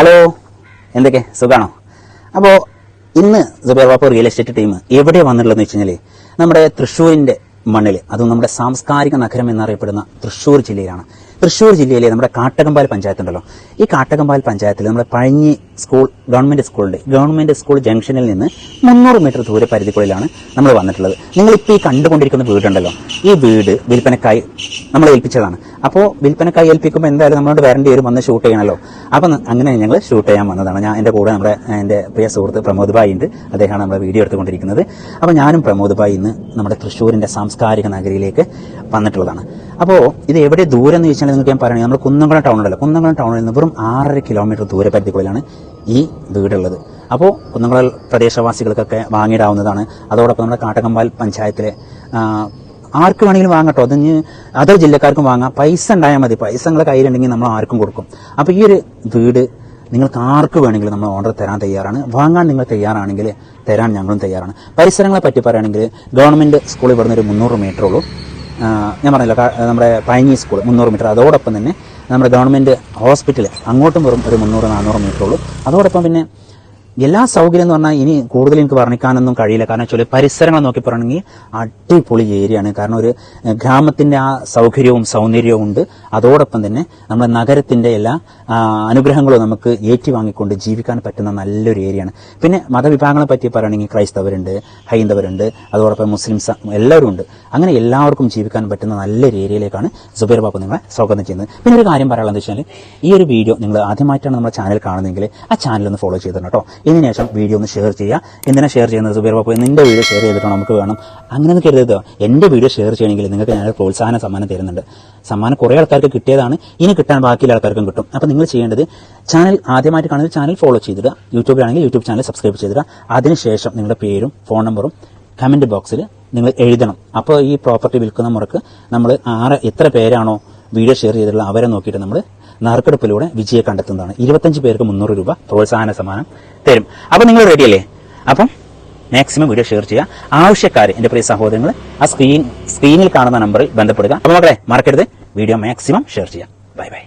Hello എന്തൊക്കെ? സുഖാണോ? അപ്പോൾ ഇന്ന് സുബൈർ റിയൽ എസ്റ്റേറ്റ് ടീം എവിടെ വന്നിട്ടുള്ളതെന്ന് വെച്ച് കഴിഞ്ഞാൽ നമ്മുടെ തൃശ്ശൂരിന്റെ മണ്ണിൽ അതും നമ്മുടെ സാംസ്കാരിക നഗരം എന്നറിയപ്പെടുന്ന തൃശ്ശൂർ ജില്ലയിലാണ്. തൃശ്ശൂർ ജില്ലയിലെ നമ്മുടെ കാട്ടകമ്പാൽ പഞ്ചായത്ത് ഉണ്ടല്ലോ. ഈ കാട്ടകമ്പാൽ പഞ്ചായത്തിൽ നമ്മുടെ പഴഞ്ഞി സ്കൂൾ ഗവൺമെന്റ് സ്കൂളുണ്ട് ഗവൺമെന്റ് സ്കൂൾ ജംഗ്ഷനിൽ നിന്ന് മുന്നൂറ് മീറ്റർ ദൂരെ പരിധിക്കുള്ളിലാണ് നമ്മൾ വന്നിട്ടുള്ളത്. നിങ്ങളിപ്പോൾ ഈ കണ്ടുകൊണ്ടിരിക്കുന്ന വീടുണ്ടല്ലോ. ഈ വീട് വിൽപ്പനക്കായി നമ്മൾ ഏൽപ്പിച്ചതാണ്. അപ്പോൾ വിൽപ്പനക്കായി ഏൽപ്പിക്കുമ്പോൾ എന്തായാലും നമ്മളോട് വരേണ്ടി വരും വന്ന് ഷൂട്ട് ചെയ്യണമല്ലോ അപ്പം അങ്ങനെ ഞങ്ങൾ ഷൂട്ട് ചെയ്യാൻ വന്നതാണ്. ഞാൻ എന്റെ കൂടെ നമ്മുടെ എന്റെ പ്രിയ സുഹൃത്ത് പ്രമോദ് ഭായി ഉണ്ട്. അദ്ദേഹമാണ് നമ്മുടെ വീഡിയോ എടുത്തുകൊണ്ടിരിക്കുന്നത്. അപ്പോൾ ഞാനും പ്രമോദ് ഭായി ഇന്ന് നമ്മുടെ തൃശ്ശൂരിന്റെ സാംസ്കാരിക നഗരിയിലേക്ക് വന്നിട്ടുള്ളതാണ്. അപ്പോൾ ഇത് എവിടെ ദൂരം എന്ന് ചോദിച്ചാൽ നിങ്ങൾക്ക് ഞാൻ പറയുന്നത് നമ്മൾ കുന്നംകുളം ടൗണിലല്ല കുന്നംകുളം ടൗണിൽ നിന്ന് വെറും ആറര കിലോമീറ്റർ ദൂരപരിധിക്കുള്ളിലാണ് ഈ വീടുള്ളത്. അപ്പോൾ കുന്നംകുളം പ്രദേശവാസികൾക്കൊക്കെ വാങ്ങിയിടാവുന്നതാണ് അതോടൊപ്പം നമ്മുടെ കാട്ടകമ്പാൽ പഞ്ചായത്തിലെ ആർക്ക് വേണമെങ്കിലും വാങ്ങട്ടോ. അതിന് അതർ ജില്ലക്കാർക്കും വാങ്ങാം. പൈസ ഉണ്ടായാൽ മതി. പൈസ നിങ്ങളെ കയ്യിലുണ്ടെങ്കിൽ നമ്മൾ ആർക്കും കൊടുക്കും. അപ്പോൾ ഈ ഒരു വീട് നിങ്ങൾക്ക് ആർക്ക് വേണമെങ്കിലും നമ്മൾ ഓർഡർ തരാൻ തയ്യാറാണ്. വാങ്ങാൻ നിങ്ങൾ തയ്യാറാണെങ്കിൽ തരാൻ ഞങ്ങളും തയ്യാറാണ്. പരിസരങ്ങളെ പറ്റി പറയുകയാണെങ്കിൽ ഗവൺമെന്റ് സ്കൂളിൽ ഇവിടുന്ന് ഒരു മുന്നൂറ് മീറ്റർ ഉള്ളൂ. ഞാൻ പറഞ്ഞല്ലോ നമ്മുടെ പഴഞ്ഞി സ്കൂൾ മുന്നൂറ് മീറ്റർ അതോടൊപ്പം തന്നെ നമ്മുടെ ഗവൺമെന്റ് ഹോസ്പിറ്റൽ അങ്ങോട്ടും വെറും ഒരു മുന്നൂറ് നാനൂറ് മീറ്റർ ഉള്ളൂ. അതോടൊപ്പം പിന്നെ എല്ലാ സൗകര്യം എന്ന് പറഞ്ഞാൽ ഇനി കൂടുതൽ എനിക്ക് വർണിക്കാനൊന്നും കഴിയില്ല. കാരണം വെച്ചാൽ പരിസരങ്ങൾ നോക്കി പറയണമെങ്കിൽ അടിപൊളി ഏരിയയാണ് കാരണം ഒരു ഗ്രാമത്തിന്റെ ആ സൗകര്യവും സൗന്ദര്യവും ഉണ്ട്. അതോടൊപ്പം തന്നെ നമ്മുടെ നഗരത്തിന്റെ എല്ലാ അനുഗ്രഹങ്ങളും നമുക്ക് ഏറ്റുവാങ്ങിക്കൊണ്ട് ജീവിക്കാൻ പറ്റുന്ന നല്ലൊരു ഏരിയയാണ് പിന്നെ മതവിഭാഗങ്ങളെ പറ്റി പറയുകയാണെങ്കിൽ ക്രൈസ്തവരുണ്ട് ഹൈന്ദവരുണ്ട് അതോടൊപ്പം മുസ്ലിംസ് എല്ലാവരും ഉണ്ട്. അങ്ങനെ എല്ലാവർക്കും ജീവിക്കാൻ പറ്റുന്ന നല്ലൊരു ഏരിയയിലേക്കാണ് സുബൈർ ബാബു നിങ്ങളെ സ്വാഗതം ചെയ്യുന്നത്. പിന്നെ ഒരു കാര്യം പറയാനുള്ളത് വെച്ചാൽ ഈ ഒരു വീഡിയോ നിങ്ങൾ ആദ്യമായിട്ടാണ് നമ്മുടെ ചാനൽ കാണുന്നതെങ്കിൽ ആ ചാനൽ ഒന്ന് ഫോളോ ചെയ്തിട്ടുണ്ട് കേട്ടോ ഇതിന് ശേഷം വീഡിയോ ഒന്ന് ഷെയർ ചെയ്യുക. എന്തിനാ ഷെയർ ചെയ്യുന്നത്? സുബൈർ ബാബു നിന്റെ വീഡിയോ ഷെയർ ചെയ്തിട്ടോ നമുക്ക് വേണം. അങ്ങനെ ഒന്ന് കരുതരുത് എന്റെ വീഡിയോ ഷെയർ ചെയ്യണമെങ്കിൽ നിങ്ങൾക്ക് ഞാൻ പ്രോത്സാഹന സമ്മാനം തരുന്നുണ്ട്. സമ്മാനം കുറേ ആൾക്കാർക്ക് കിട്ടിയതാണ്. ഇനി കിട്ടാൻ ബാക്കിയുള്ള ആൾക്കാർക്കും കിട്ടും. അപ്പോൾ നിങ്ങൾ ചെയ്യേണ്ടത് ചാനൽ ആദ്യമായിട്ട് കാണുന്ന ചാനൽ ഫോളോ ചെയ്തിടുക. യൂട്യൂബിലാണെങ്കിൽ യൂട്യൂബ് ചാനൽ സബ്സ്ക്രൈബ് ചെയ്തിടുക. അതിനുശേഷം നിങ്ങളുടെ പേരും ഫോൺ നമ്പറും കമന്റ് ബോക്സിൽ നിങ്ങൾ എഴുതണം. അപ്പോൾ ഈ പ്രോപ്പർട്ടി വിൽക്കുന്ന മുറക്ക് നമ്മൾ ആറ് എത്ര പേരാണോ വീഡിയോ ഷെയർ ചെയ്തിട്ടുള്ള അവരെ നോക്കിയിട്ട് നമ്മൾ നറുക്കെടുപ്പിലൂടെ വിജയം കണ്ടെത്തുന്നതാണ്. ഇരുപത്തഞ്ച് പേർക്ക് മുന്നൂറ് രൂപ പ്രോത്സാഹന സമ്മാനം തരും. അപ്പോൾ നിങ്ങൾ റെഡിയല്ലേ അപ്പം മാക്സിമം വീഡിയോ ഷെയർ ചെയ്യുക. ആവശ്യക്കാർ എന്റെ പ്രിയ സഹോദരങ്ങൾ ആ സ്ക്രീൻ സ്ക്രീനിൽ കാണുന്ന നമ്പറിൽ ബന്ധപ്പെടുക. അപ്പോൾ മക്കളെ മറക്കരുത്. വീഡിയോ മാക്സിമം ഷെയർ ചെയ്യുക. Bye bye